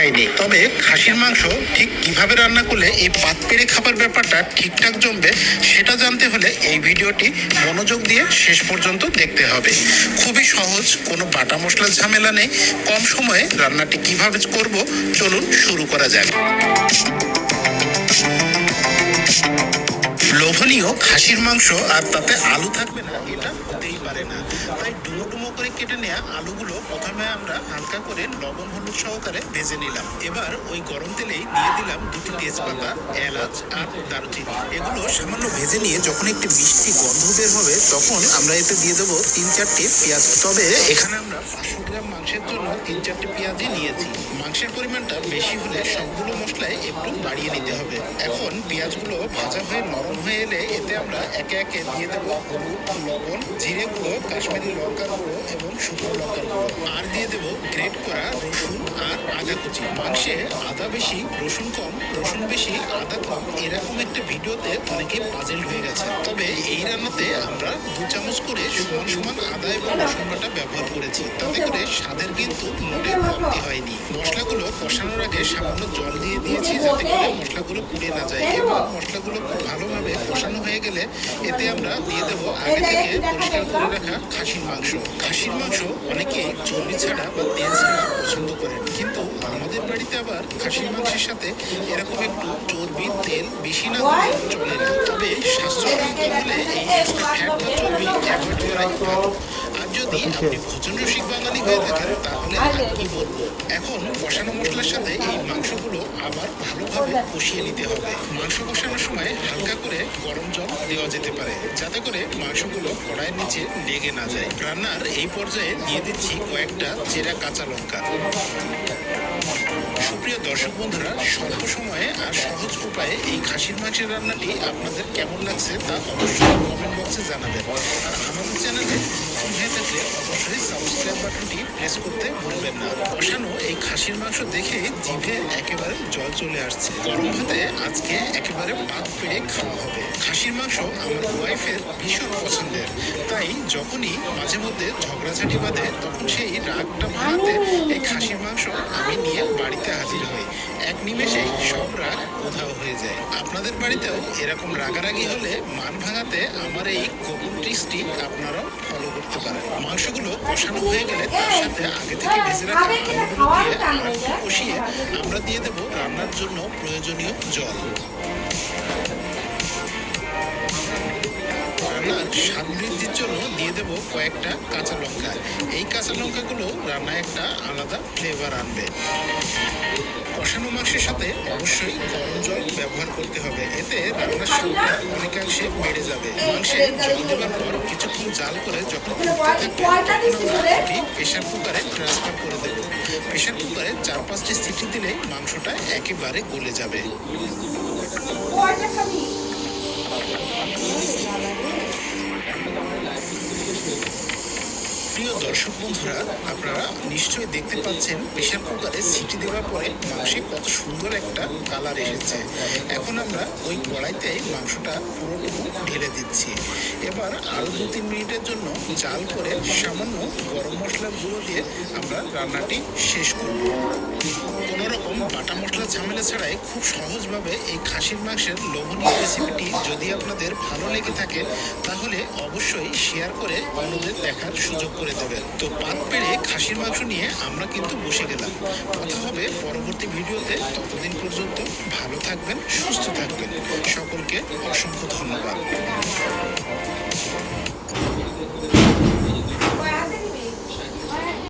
খাইনি তবে খাসির মাংস ঠিক কীভাবে রান্না করলে এই পাত পেড়ে খাবার ব্যাপারটা ঠিকঠাক জমবে, সেটা জানতে হলে এই ভিডিওটি মনোযোগ দিয়ে শেষ পর্যন্ত দেখতে হবে। খুবই সহজ, কোনো বাটা মশলার ঝামেলা নেই। কম সময়ে রান্নাটি কীভাবে করব, চলুন শুরু করা যাক। লোভনীয় খাসির মাংস আর তাতে আলু থাকবে না, এটা পারে না। তাই ডুমো ডুমো করে কেটে নেওয়া আলুগুলো প্রথমে আমরা হালকা করে লবণ হলুদ সহকারে ভেজে নিলাম। এবার ওই গরম তেলেই দিয়ে দিলাম দুটি তেজপাতা, এলাচ আর দারুচিনি। এগুলো সামান্য ভেজে নিয়ে যখন একটি মিষ্টি গন্ধ বের হবে, তখন আমরা এতে দিয়ে দেবো তিন চারটি পেঁয়াজ। তবে এখানে আমরা পাঁচশো গ্রাম মাংসের জন্য তিন চারটি পেঁয়াজই নিয়েছি। মাংসের পরিমাণটা বেশি হলে সবগুলো মশলায় একটু বাড়িয়ে নিতে হবে। এখন পেঁয়াজগুলো ভাজা হয়ে নরম হয়ে এলে এতে আমরা একে একে দিয়ে দেবো হলুদ, লবণ, জিরে গুঁড়ো, কাশ্মীরি লঙ্কার গুঁড়ো এবং শুকনো লঙ্কা গুঁড়ো। আর দিয়ে দেবো গ্রেট করা রসুন আর আদা কুচি। মাংসে আদা বেশি, রসুন কম, রসুন বেশি, আদা কম, এরকম একটা ভিডিওতে অনেকে পাজেল হয়ে গেছে। তবে এই রান্নাতে আমরা দু চামচ করে সমান সমান আদা এবং রসুন বাটা ব্যবহার করেছি। তাতে করে স্বাদের কিন্তু মোটে হয়নি। মশলাগুলো কষানোর আগে সামান্য জল দিয়ে দিয়েছি যাতে করে মশলাগুলো পুড়ে না যায়। এবং মশলাগুলো খুব ভালোভাবে কষানো হয়ে গেলে এতে আমরা দিয়ে দেবো আগে থেকে পরিষ্কার করে রাখা খাসির মাংস। খাসির মাংস অনেকে চর্বি ছাড়া বা তেল ছাড়া পছন্দ করেন। কিন্তু আমাদের বাড়িতে আবার খাসির মাংসের সাথে এরকম একটু চর্বি, তেল বেশি না হলে চলে না। তবে স্বাস্থ্যসম্মত হলে এই ফ্যাট বা চর্বি অ্যাভয়েড করাই আর যদি আপনি ভোজন বাঙালি হয়ে থাকেন তাহলে কি বলব এখন কষানো মশলার সাথে এই মাংসগুলো আবার ভালোভাবে কষিয়ে নিতে হবে। মাংস কষানোর সময় হালকা করে গরম জল দেওয়া যেতে পারে, যাতে করে মাংসগুলো কড়াইয়ের নিচে লেগে না যায়। রান্নার এই পর্যায়ে দিয়ে দিচ্ছি কয়েকটা চেরা কাঁচা লঙ্কা। সুপ্রিয় দর্শক বন্ধুরা, স্বল্প সময়ে আর সহজ উপায়ে এই খাসির মাংসের রান্নাটি আপনাদের কেমন লাগছে তা অবশ্যই কমেন্ট বক্সে জানাবেন। আর আমাদের চ্যানেলে নতুন হয়ে থাকলে অবশ্যই করতে ভুলবেন না। কষানো এই খাসির মাংস দেখে জিভে একেবারে জল চলে আসছে। আজকে একেবারে পাত পেড়ে খাওয়া হবে। খাসির মাংস আমার ওয়াইফের ভীষণ পছন্দের। তাই যখনই মাঝে মধ্যে ঝগড়াঝাটি বাঁধে, তখন সেই রাগটা ভাঙাতে এই খাসির মাংস আমি নিয়ে বাড়িতে হাজির হই। এক নিমেষেই সব রাগ উধাও হয়ে যায়। আপনাদের বাড়িতেও এরকম রাগারাগি হলে মান ভাঙাতে আমার এই গোপন ট্রিক্সটি আপনারাও ফলো করতে পারেন। মাংসগুলো কষানো হয়ে গেলে তার সাথে আগে থেকে ভেজে রাখা আলুগুলো দিয়ে কষিয়ে আমরা দিয়ে দেবো রান্নার জন্য প্রয়োজনীয় জল। বৃদ্ধির জন্য দিয়ে দেবো কয়েকটা কাঁচা লঙ্কা। এই কাঁচা লঙ্কাগুলো রান্নায় একটা আলাদা ফ্লেভার আনবে। কষানো মাংসের সাথে অবশ্যই গরম জল ব্যবহার করতে হবে। এতে রান্নার স্বাদটা অনেকাংশে বেড়ে যাবে। মাংসে জল দেওয়ার পর কিছুক্ষণ জাল করে যখন প্রেশার কুকারে ট্রান্সফার করে দেবো। প্রেশার কুকারে চার পাঁচটি সিটি দিলেই মাংসটা একেবারে গলে যাবে। প্রিয় দর্শক বন্ধুরা, আপনারা নিশ্চয়ই দেখতে পাচ্ছেন প্রেশার কুকারে সিটি দেওয়ার পরে মাংসে কত সুন্দর একটা কালার এসেছে। এখন আমরা ওই কড়াইতে মাংসটা পুরোটুকু ঢেলে দিচ্ছি। এবার আরও দু তিন মিনিটের জন্য জাল করে সামান্য গরম মশলার গুঁড়ো দিয়ে আমরা রান্নাটি শেষ করব। কোনো রকম বাটা মশলা ঝামেলা ছাড়াই খুব সহজভাবে এই খাসির মাংসের লোভনীয় রেসিপিটি যদি আপনাদের ভালো লেগে থাকে, তাহলে অবশ্যই শেয়ার করে অন্যদের দেখার সুযোগ করে দেবেন তো পান পেড়ে খাসির মাংস নিয়ে আমরা কিন্তু বসে গেলাম। কথা হবে পরবর্তী ভিডিওতে। ততদিন পর্যন্ত ভালো থাকবেন, সুস্থ থাকবেন।